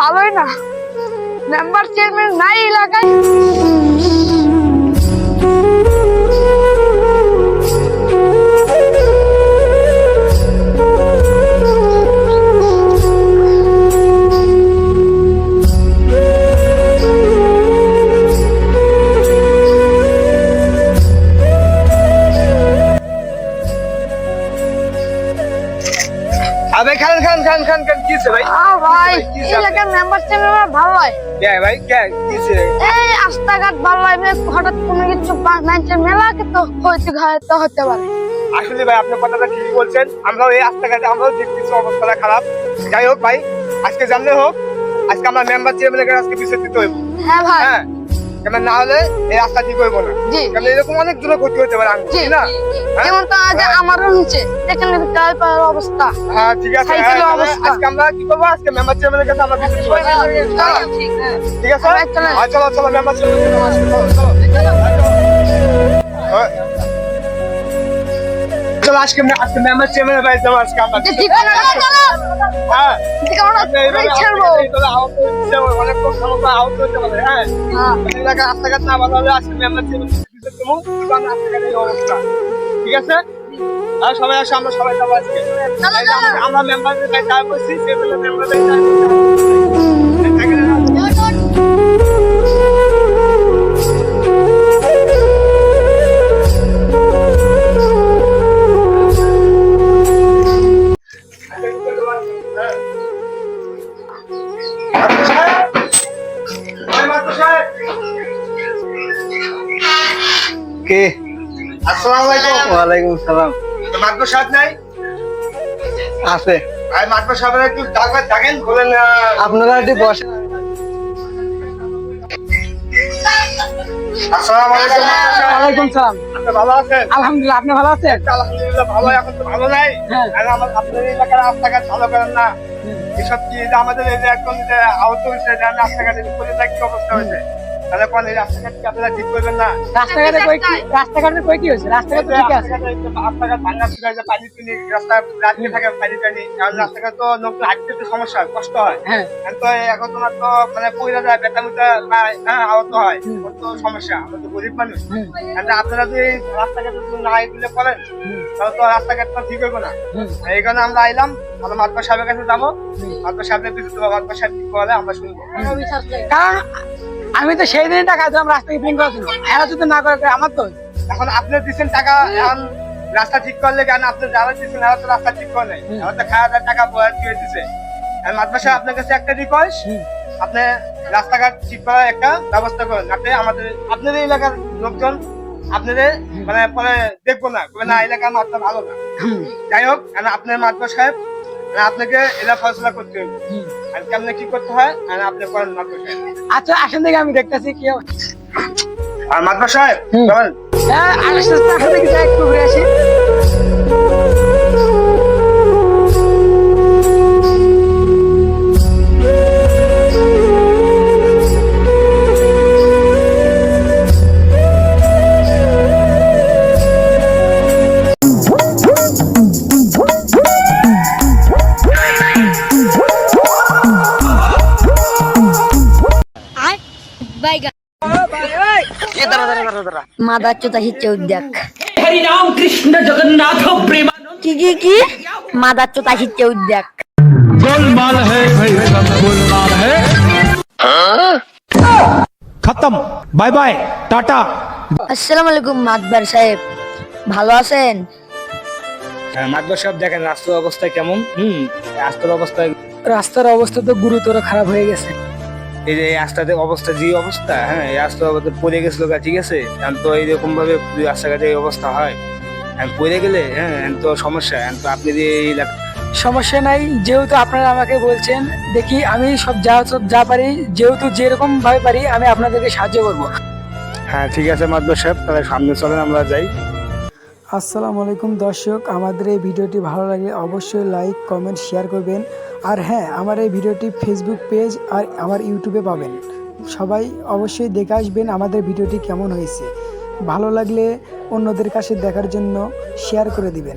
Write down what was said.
ভালোই না। Member chairman নাই এলাকায়। আবে খান খান খান খান খান কিছে ভাই? আ ভাই কি এই এলাকার মেম্বার চেয়ারম্যান ভালো হয়। কে ভাই কে? কিছে এই রাস্তাঘাট ভালো হয় হঠাৎ কোনো কিছু মানুষের মেলা কিন্তু হইতে হয়তো হতে পারে। আসলে ভাই আপনার কথাটা ঠিকই বলছেন। আমরাও এই রাস্তাঘাটে আমরাও দেখতেছি অবস্থাটা খারাপ। যাই হোক ভাই আজকে জানলে হোক আজকে আমরা মেম্বার চেয়ারম্যানের কাছে আজকে বিচার দিতে হইব। হ্যাঁ ভাই। হ্যাঁ। কেন না হলে এই রাস্তা ঠিক হইব না। কারণ এরকম অনেক দূরে ক্ষতি হতে পারে আমি না? হ্যাঁ? যেমন তো আজ আমারও নিচে দেখেন গাল পাওয়ার অবস্থা। হ্যাঁ ঠিক আছে হ্যাঁ, অবস্থা। আজকে আমরা কি করব? আজকে মেম্বার চেয়ারম্যানের কাছে আমরা হ্যাঁ, ঠিক আছে। হ্যাঁ, চলো চলো মেম্বার চেয়ারম্যানের কাছে চলো, চলো। চলো আজকে আজকে মেম্বার চেয়ারম্যানের বাড়ি যাব আজকে আমরা হ্যাঁ। আহত হতে পারে, হ্যাঁ। হ্যাঁ। রাস্তাঘাট না ভালো হলে আজকে এই অবস্থা। ঠিক আছে? আর সবাই আসো আমরা সবাই যাব আজকে। আমরা- মেম্বারদের যা করছি সেগুলো মেম্বারদের কে আসসালামু আলাইকুম। ওয়ালাইকুম সালাম। নাই? আছে। ভাই একটু ডাকেন বলেন আপনারা একটু বসেন। আসসালামু আলাইকুম মাতবর সাহেব। সালাম। আপনি ভালো আছেন? আলহামদুলিল্লাহ আপনি ভালো আছেন? আলহামদুলিল্লাহ ভালো এখন তো ভালো নাই। হ্যাঁ। আর আমার এলাকার রাস্তাঘাট ভালো করেন না। এসব কি যে আমাদের এই যে যে আহত হয়েছে রাস্তাঘাটে পড়ে অবস্থা হয়েছে? তাহলে কোন এই রাস্তাঘাট কি আপনারা ঠিক করবেন না? রাস্তাঘাটে কই কি রাস্তাঘাটে কই কি হয়েছে? রাস্তাঘাট তো ঠিক আছে? রাস্তাঘাট ভাঙা চুরা যে পানি টুনি রাস্তা রাত্রে থাকে পানি টানি কারণ রাস্তাঘাট তো লোক হাঁটতে একটু সমস্যা হয় কষ্ট হয়। হ্যাঁ। তো এখন তোমার তো মানে পয়লা যায় বেতা মুতা হ্যাঁ আহত হয়। ওর তো সমস্যা আমরা তো গরিব মানুষ। হুম, আপনারা যদি রাস্তাঘাট না দিলে করেন তাহলে তো রাস্তাঘাট তো ঠিক হইব না। এই কারণে আমরা আইলাম আমরা মাতবা সাহেবের কাছে যাব। মাতবা সাহেবের তোমার মাতবা সাহেব কি বলে আমরা শুনব। কারণ আমি তো সেই দিনই টাকা দিলাম রাস্তা ক্লিন করার জন্য। এরা যদি না করে আমার তো এখন আপনি দিচ্ছেন টাকা এখন রাস্তা ঠিক করলে কেন আপনি যারা দিচ্ছেন এরা তো রাস্তা ঠিক করে নাই। এরা তো খাওয়া দাওয়ার টাকা বয়ার দিয়ে দিচ্ছে আর সাহেব আপনার কাছে একটা রিকোয়েস্ট আপনি রাস্তাঘাট ঠিক করার একটা ব্যবস্থা করেন আপনি আমাদের আপনাদের এলাকার লোকজন আপনাদের মানে পরে দেখব না। না এলাকার মাত্রা ভালো না। যাই হোক আপনার মাতবা সাহেব আপনাকে এলা ফয়সলা করতে হবে। আর কেমনে কি করতে হয়? আর আপনি করেন সাহেব আচ্ছা আসেন দেখে আমি দেখতেছি কি। আর মাতবা সাহেব হ্যাঁ আসেন দেখি যাই একটু ঘুরে আসি। কৃষ্ণ জগন্নাথ কি কি কি? গোলমাল হে ভাই গোলমাল হে। খতম। বাই বাই টাটা। আসসালামু আলাইকুম মাদবার সাহেব। ভালো আছেন? হ্যাঁ, মাদবার সাহেব দেখেন রাস্তার অবস্থা কেমন? হুম রাস্তার অবস্থা রাস্তার অবস্থা তো গুরুতর খারাপ হয়ে গেছে। এই যে রাস্তাতে অবস্থা, যে অবস্থা হ্যাঁ এই অবস্থা পড়ে গেছিল ঠিক আছে? তো এইরকম ভাবে রাস্তাঘাটে এই অবস্থা হয়। পড়ে গেলে হ্যাঁ তো সমস্যা তো আপনি যে সমস্যা নাই, যেহেতু আপনারা আমাকে বলছেন, দেখি আমি সব যা সব যা পারি, যেহেতু যেরকম ভাবে পারি, আমি আপনাদেরকে সাহায্য করব। হ্যাঁ ঠিক আছে মাতবা সাহেব, তাহলে সামনে চলেন, আমরা যাই। আসসালামু আলাইকুম দর্শক, আমাদের এই ভিডিওটি ভালো লাগলে অবশ্যই লাইক কমেন্ট শেয়ার করবেন। আর হ্যাঁ আমার এই ভিডিওটি ফেসবুক পেজ আর আমার ইউটিউবে পাবেন। সবাই অবশ্যই দেখে আসবেন আমাদের ভিডিওটি কেমন হয়েছে। ভালো লাগলে অন্যদের কাছে দেখার জন্য শেয়ার করে দিবেন।